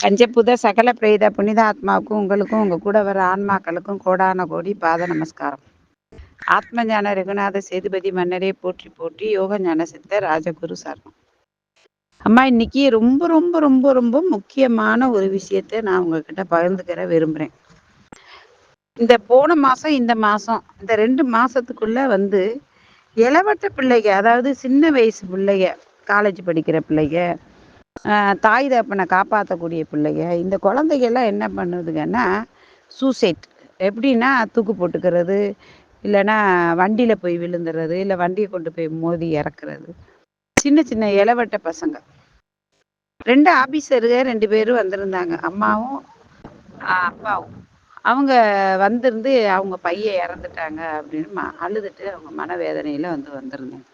பஞ்சபூத சகல பிரேத புனித ஆத்மாவுக்கும் உங்களுக்கும் உங்கள் கூட வர ஆன்மாக்களுக்கும் கோடான கோடி பாத நமஸ்காரம். ஆத்ம ஞான ரகுநாத சேதுபதி மன்னரே போற்றி போற்றி யோக ஞான சித்த ராஜகுரு சரணம் அம்மா இன்னைக்கு ரொம்ப ரொம்ப ரொம்ப ரொம்ப முக்கியமான ஒரு விஷயத்த நான் உங்ககிட்ட பகிர்ந்துக்கிற விரும்புகிறேன் இந்த போன மாதம் இந்த மாதம் இந்த ரெண்டு மாதத்துக்குள்ளே வந்து இளவட்ட பிள்ளைங்க அதாவது சின்ன வயசு பிள்ளைங்க காலேஜ் படிக்கிற பிள்ளைங்க தாய் தப்பனை காப்பாற்றக்கூடிய பிள்ளைங்க. இந்த குழந்தைகள்லாம் என்ன பண்ணுதுங்கன்னா சூசைட் எப்படின்னா தூக்கு போட்டுக்கிறது இல்லைன்னா வண்டியில் போய் விழுந்துறது இல்லை வண்டியை கொண்டு போய் மோதி இறக்குறது. சின்ன சின்ன இளவட்ட பசங்க. ரெண்டு ஆபீசருங்க ரெண்டு பேரும் வந்திருந்தாங்க. அம்மாவும் அப்பாவும். அவங்க வந்திருந்து அவங்க பையன் இறந்துட்டாங்க அப்படின்னு அழுதுட்டு அவங்க மனவேதனையில் வந்து வந்திருந்தாங்க.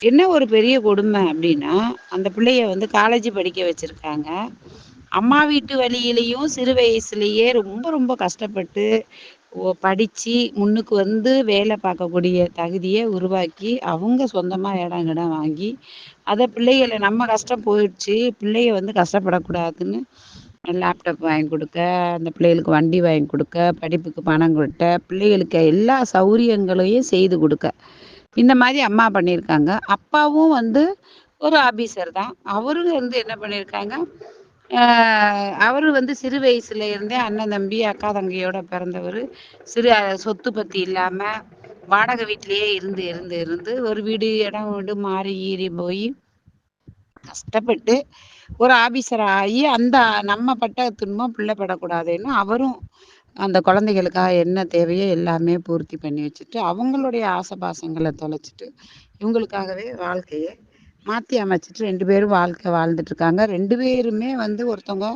என்ன ஒரு பெரிய கொடுமை அப்படின்னா அந்த பிள்ளைய வந்து காலேஜ் படிக்க வச்சிருக்காங்க. அம்மா வீட்டு வழியிலையும் சிறு வயசுலேயே ரொம்ப ரொம்ப கஷ்டப்பட்டு படித்து முன்னுக்கு வந்து வேலை பார்க்கக்கூடிய தகுதியை உருவாக்கி அவங்க சொந்தமாக இடம் இடம் வாங்கி அதை பிள்ளைகளை நம்ம கஷ்டம் போயிடுச்சு பிள்ளைய வந்து கஷ்டப்படக்கூடாதுன்னு லேப்டாப் வாங்கி கொடுக்க அந்த பிள்ளைகளுக்கு வண்டி வாங்கி கொடுக்க படிப்புக்கு பணம் கொடுத்த பிள்ளைகளுக்கு எல்லா சௌரியங்களையும் செய்து கொடுக்க. இந்த மாதிரி அம்மா பண்ணியிருக்காங்க. அப்பாவும் வந்து ஒரு ஆபீசர் தான். அவரும் வந்து என்ன பண்ணியிருக்காங்க? அவர் வந்து சிறு வயசுல இருந்தே அண்ணன் தம்பி அக்கா தங்கையோட பிறந்தவர். சிறு சொத்து பத்தி இல்லாம வாடகை வீட்லயே இருந்து இருந்து இருந்து ஒரு வீடு இடம் வீடு மாறி ஈறி போய் கஷ்டப்பட்டு ஒரு ஆபீசர் ஆகி அந்த நம்ம பட்ட துன்பம் பிள்ளை படக்கூடாதுன்னு அவரும் அந்த குழந்தைகளுக்காக என்ன தேவையோ எல்லாமே பூர்த்தி பண்ணி வச்சுட்டு அவங்களுடைய ஆசபாசங்களை தொலைச்சிட்டு இவங்களுக்காகவே வாழ்க்கையை மாற்றி அமைச்சிட்டு ரெண்டு பேரும் வாழ்க்கை வாழ்ந்துட்டுருக்காங்க. ரெண்டு பேருமே வந்து ஒருத்தவங்க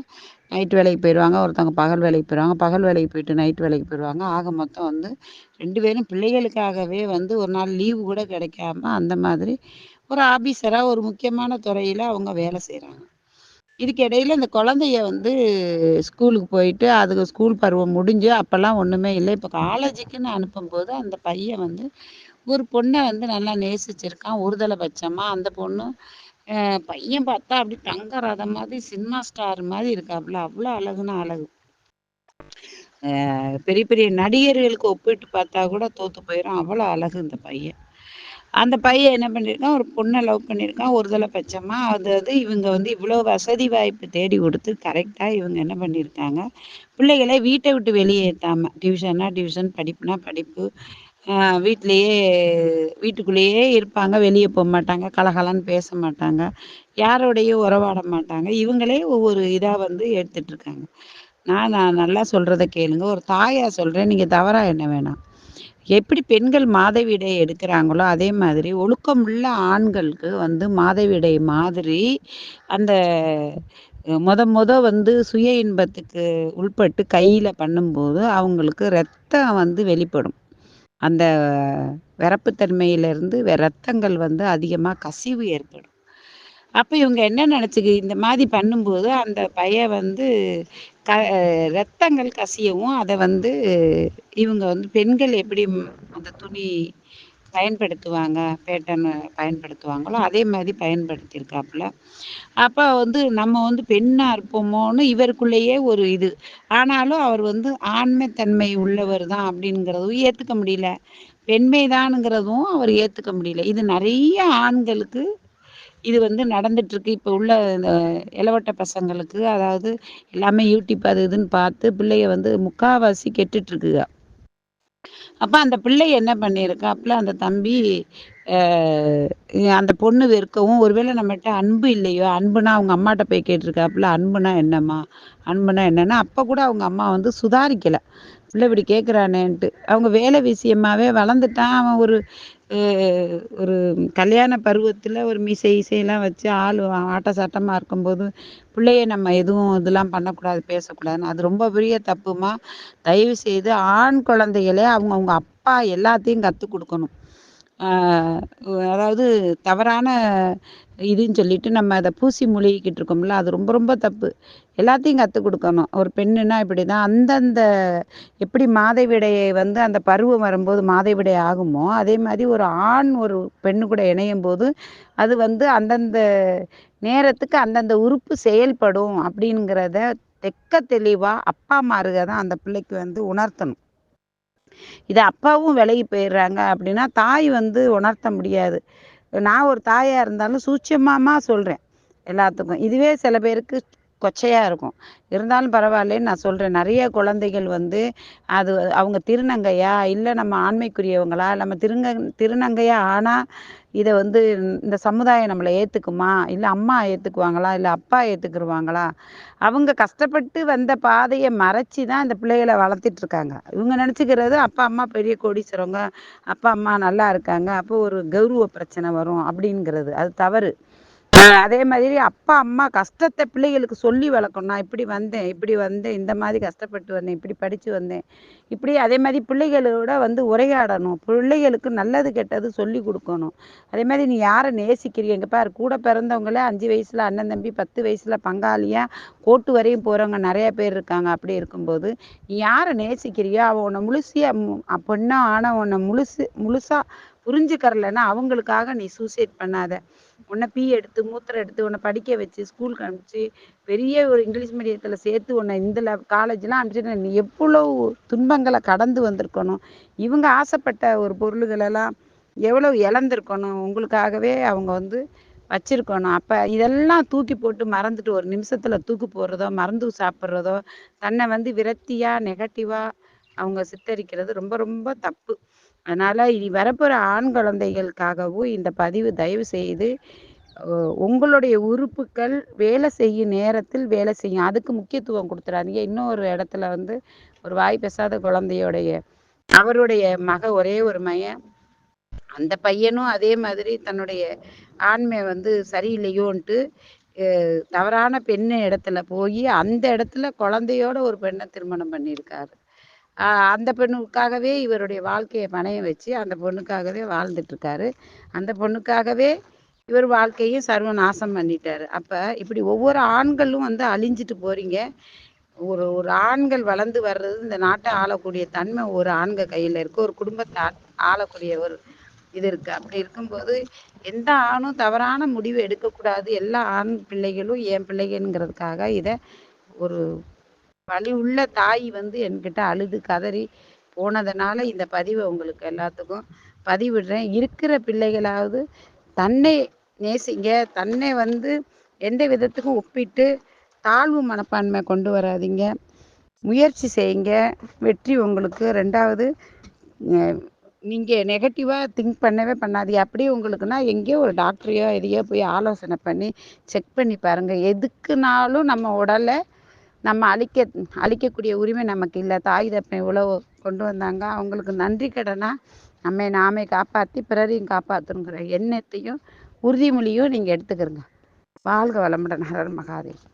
நைட் வேலைக்கு போயிடுவாங்க ஒருத்தவங்க பகல் வேலைக்கு போயிடுவாங்க பகல் வேலைக்கு போயிட்டு நைட் வேலைக்கு போயிடுவாங்க ஆக மொத்தம் வந்து ரெண்டு பேரும் பிள்ளைகளுக்காகவே வந்து ஒரு நாள் லீவு கூட கிடைக்காம அந்த மாதிரி ஒரு ஆபீசராக ஒரு முக்கியமான துறையில் அவங்க வேலை செய்கிறாங்க இதுக்கு இடையில இந்த குழந்தைய வந்து ஸ்கூலுக்கு போயிட்டு அதுக்கு ஸ்கூல் பருவம் முடிஞ்சு அப்போல்லாம் ஒன்றுமே இல்லை. இப்போ காலேஜுக்குன்னு அனுப்பும்போது அந்த பையன் வந்து ஒரு பொண்ணை வந்து நல்லா நேசிச்சிருக்கான் ஒருதலை பட்சமாக அந்த பொண்ணு பையன் பார்த்தா அப்படி தங்க ரதம் மாதிரி சினிமா ஸ்டார் மாதிரி இருக்காப்புல. அவ்வளோ அழகுனா அழகு. பெரிய பெரிய நடிகர்களுக்கு ஒப்பிட்டு பார்த்தா கூட தோத்து போயிடும் அவ்வளோ அழகு இந்த பையன். அந்த பையன் என்ன பண்ணியிருக்கான் ஒரு பொண்ணை லவ் பண்ணியிருக்கான் ஒரு தலை பட்சமாக அது அது இவங்க வந்து இவ்வளோ வசதி வாய்ப்பு தேடி கொடுத்து கரெக்டாக இவங்க என்ன பண்ணியிருக்காங்க பிள்ளைகளை வீட்டை விட்டு வெளியேற்றாமல் டியூஷன்னா டியூஷன் படிப்புனா படிப்பு வீட்லேயே வீட்டுக்குள்ளேயே இருப்பாங்க. வெளியே போக மாட்டாங்க கலகலன்னு பேச மாட்டாங்க யாரோடையும் உறவாட மாட்டாங்க. இவங்களே ஒவ்வொரு இதாக வந்து எடுத்துட்ருக்காங்க நான் நான் நல்லா சொல்கிறத கேளுங்க. ஒரு தாயாக சொல்கிறேன் நீங்கள் தவறாக என்ன வேணாம். எப்படி பெண்கள் மாதவிடை எடுக்கிறாங்களோ அதே மாதிரி ஒழுக்கமுள்ள ஆண்களுக்கு வந்து மாதவிடை மாதிரி அந்த முத முத வந்து சுய இன்பத்துக்கு உள்பட்டு கையில் பண்ணும்போது அவங்களுக்கு ரத்தம் வந்து வெளிப்படும். அந்த விறப்புத்தன்மையிலிருந்து ரத்தங்கள் வந்து அதிகமாக கசிவு ஏற்படும். அப்போ இவங்க என்ன நினச்சிக்கு இந்த மாதிரி பண்ணும்போது அந்த பைய வந்து க ரத்தங்கள் கசியவும் அதை வந்து இவங்க வந்து பெண்கள் எப்படி அந்த துணி பயன்படுத்துவாங்க பேட்டன் பயன்படுத்துவாங்களோ அதே மாதிரி பயன்படுத்தியிருக்காப்புல. அப்போ வந்து நம்ம வந்து பெண்ணாக இருப்போமோன்னு இவருக்குள்ளேயே ஒரு இது. ஆனாலும் அவர் வந்து ஆண்மைத்தன்மை உள்ளவர் தான் அப்படிங்கிறதும் ஏற்றுக்க முடியல. பெண்மைதானுங்கிறதும் அவர் ஏற்றுக்க முடியல. இது நிறைய ஆண்களுக்கு இது வந்து நடந்துட்டுருக்கு. இப்போ உள்ள இந்த இளவட்ட பசங்களுக்கு அதாவது எல்லாமே யூடியூப் அது இதுன்னு பார்த்து பிள்ளைய வந்து முக்காவாசி கெட்டுட்ருக்குங்க அப்போ அந்த பிள்ளை என்ன பண்ணியிருக்காப்புல அந்த தம்பி அந்த பொண்ணு வெறுக்கவும் ஒருவேளை நம்மகிட்ட அன்பு இல்லையோ அன்புனா அவங்க அம்மாட்ட போய் கேட்டிருக்காப்புல அன்புனா என்னம்மா? அன்புனா என்னன்னா அப்போ கூட அவங்க அம்மா வந்து சுதாரிக்கலை. பிள்ளை இப்படி கேட்குறானேன்ட்டு அவங்க வேலை விஷயமாவே வளர்ந்துட்டான். அவன் ஒரு ஒரு கல்யாண பருவத்தில் ஒரு மீசை இசையெல்லாம் வச்சு ஆள் ஆட்ட சாட்டமாக இருக்கும்போது பிள்ளைய நம்ம எதுவும் இதெல்லாம் பண்ணக்கூடாது பேசக்கூடாதுன்னு. அது ரொம்ப பெரிய தப்புமா? தயவு செய்து ஆண் குழந்தைகளே அவங்க அவங்க அப்பா எல்லாத்தையும் கற்றுக் கொடுக்கணும். அதாவது தவறான இதுன்னு சொல்லிட்டு நம்ம அதை பூசி மூழ்கிக்கிட்டு இருக்கோம்ல அது ரொம்ப ரொம்ப தப்பு. எல்லாத்தையும் கற்றுக் கொடுக்கணும். ஒரு பெண்ணுன்னா இப்படி தான் அந்தந்த எப்படி மாதவிடையை வந்து அந்த பருவம் வரும்போது மாதவிடை ஆகுமோ அதே மாதிரி ஒரு ஆண் ஒரு பெண்ணு கூட இணையும் போது அது வந்து அந்தந்த நேரத்துக்கு அந்தந்த உறுப்பு செயல்படும் அப்படிங்கிறத தெக்க தெளிவாக அப்பா மாருக தான் அந்த பிள்ளைக்கு வந்து உணர்த்தணும். இது அப்பாவும் விலகி போயிடுறாங்க அப்படின்னா தாய் வந்து உணர்த்த முடியாது. நான் ஒரு தாயாக இருந்தாலும் சூட்சமாக சொல்கிறேன் எல்லாத்துக்கும். இதுவே சில பேருக்கு கொச்சையாக இருக்கும். இருந்தாலும் பரவாயில்லன்னு நான் சொல்கிறேன் நிறைய குழந்தைகள் வந்து அது அவங்க திருநங்கையா? இல்லை நம்ம ஆண்மைக்குரியவங்களா? நம்ம திருங்க திருநங்கையா ஆனால் இதை வந்து இந்த சமுதாயம் நம்மளை ஏற்றுக்குமா இல்லை அம்மா ஏற்றுக்குவாங்களா இல்லை அப்பா ஏற்றுக்குருவாங்களா அவங்க கஷ்டப்பட்டு வந்த பாதையை மறைச்சி தான் இந்த பிள்ளைகளை வளர்த்திட்ருக்காங்க இவங்க நினச்சிக்கிறது அப்பா அம்மா பெரிய கோடீஸ்வரவங்க அப்பா அம்மா நல்லா இருக்காங்க அப்போ ஒரு கௌரவ பிரச்சனை வரும் அப்படிங்கிறது. அது தவறு. அதே மாதிரி அப்பா அம்மா கஷ்டத்தை பிள்ளைகளுக்கு சொல்லி வளர்க்கணும். நான் இப்படி வந்தேன் இப்படி வந்தேன் இந்த மாதிரி கஷ்டப்பட்டு வந்தேன் இப்படி படித்து வந்தேன். இப்படி அதே மாதிரி பிள்ளைகளோட வந்து உரையாடணும். பிள்ளைகளுக்கு நல்லது கெட்டது சொல்லி கொடுக்கணும். அதே மாதிரி நீ யாரை நேசிக்கிறீங்க? எங்கள் பாரு கூட பிறந்தவங்களே அஞ்சு வயசில் அண்ணன் தம்பி பத்து வயசில் பங்காளியாக கோட்டு வரையும் போகிறவங்க நிறைய பேர் இருக்காங்க. அப்படி இருக்கும்போது நீ யாரை நேசிக்கிறியோ அவன் உன்னை முழுசியாக பொண்ணா ஆனால் உன்னை முழுசு முழுசாக புரிஞ்சுக்கறலைன்னா அவங்களுக்காக நீ சூசைட் பண்ணாத. உன்னை பீ எடுத்து மூத்திரம் எடுத்து உன்னை படிக்க வச்சு ஸ்கூலுக்கு அனுப்பிச்சு பெரிய ஒரு இங்கிலீஷ் மீடியத்தில் சேர்த்து உன்னை இந்த காலேஜ்லாம் அனுப்பிச்சு நீ எவ்வளோ துன்பங்களை கடந்து வந்திருக்கணும். இவங்க ஆசைப்பட்ட ஒரு பொருள்களெல்லாம் எவ்வளோ இழந்திருக்கணும். உங்களுக்காகவே அவங்க வந்து வச்சிருக்கணும். அப்போ இதெல்லாம் தூக்கி போட்டு மறந்துட்டு ஒரு நிமிஷத்தில் தூக்கு போடுறதோ மறந்து சாப்பிட்றதோ தன்னை வந்து விரக்தியாக நெகட்டிவாக அவங்க சித்தரிக்கிறது ரொம்ப ரொம்ப தப்பு. அதனால் இனி வரப்போகிற ஆண் குழந்தைகளுக்காகவும் இந்த பதிவு தயவு செய்து உங்களுடைய உறுப்புகள் வேலை செய்யும் நேரத்தில் வேலை செய்யும். அதுக்கு முக்கியத்துவம் கொடுத்துறாதீங்க. இன்னொரு இடத்துல வந்து ஒரு வாய் பேசாத குழந்தையோடைய அவருடைய மக ஒரே ஒரு மையன் அந்த பையனும் அதே மாதிரி தன்னுடைய ஆண்மை வந்து சரியில்லையோன்ட்டு தவறான பெண்ணு இடத்துல போய் அந்த இடத்துல குழந்தையோட ஒரு பெண்ணை திருமணம் பண்ணியிருக்காரு. அந்த பெண்ணுக்காகவே இவருடைய வாழ்க்கையை பணைய வச்சு அந்த பொண்ணுக்காகவே வாழ்ந்துட்டுருக்காரு. அந்த பொண்ணுக்காகவே இவர் வாழ்க்கையும் சர்வ நாசம் பண்ணிட்டாரு. அப்போ இப்படி ஒவ்வொரு ஆண்களும் வந்து அழிஞ்சிட்டு போகிறீங்க ஒரு ஒரு ஆண்கள் வளர்ந்து வர்றது இந்த நாட்டை ஆளக்கூடிய தன்மை ஒரு ஆண்கள் கையில் இருக்குது ஒரு குடும்பத்தை ஆளக்கூடிய ஒரு இது இருக்குது அப்படி இருக்கும்போது எந்த ஆணும் தவறான முடிவு எடுக்கக்கூடாது. எல்லா ஆண் பிள்ளைகளும் என் பிள்ளைகள்ங்கிறதுக்காக இதை ஒரு வழி உள்ள தாய் வந்து என்கிட்ட அழுது கதறி போனதுனால இந்த பதிவை உங்களுக்கு எல்லாத்துக்கும் பதிவிடுறேன். இருக்கிற பிள்ளைகளாவது தன்னை நேசிங்க. தன்னை வந்து எந்த விதத்துக்கும் ஒப்பிட்டு தாழ்வு மனப்பான்மை கொண்டு வராதிங்க. முயற்சி செய்யுங்க. வெற்றி உங்களுக்கு. ரெண்டாவது நீங்கள் நெகட்டிவாக திங்க் பண்ணவே பண்ணாதீங்க. அப்படியே உங்களுக்குன்னா எங்கேயோ ஒரு டாக்டரையோ எதையோ போய் ஆலோசனை பண்ணி செக் பண்ணி பாருங்கள் எதுக்குனாலும் நம்ம உடலை நம்ம அழிக்க அழிக்கக்கூடிய உரிமை நமக்கு இல்லை. தாய் தப்பை இவ்வளோ கொண்டு வந்தாங்க. அவங்களுக்கு நன்றி கடனாக நம்மை நாமே காப்பாற்றி பிறரையும் காப்பாற்றணுங்கிற எண்ணத்தையும் உறுதிமொழியும் நீங்கள் எடுத்துக்கிறங்க. வாழ்க வளமுடன். ஹரர் மகாதேவ்.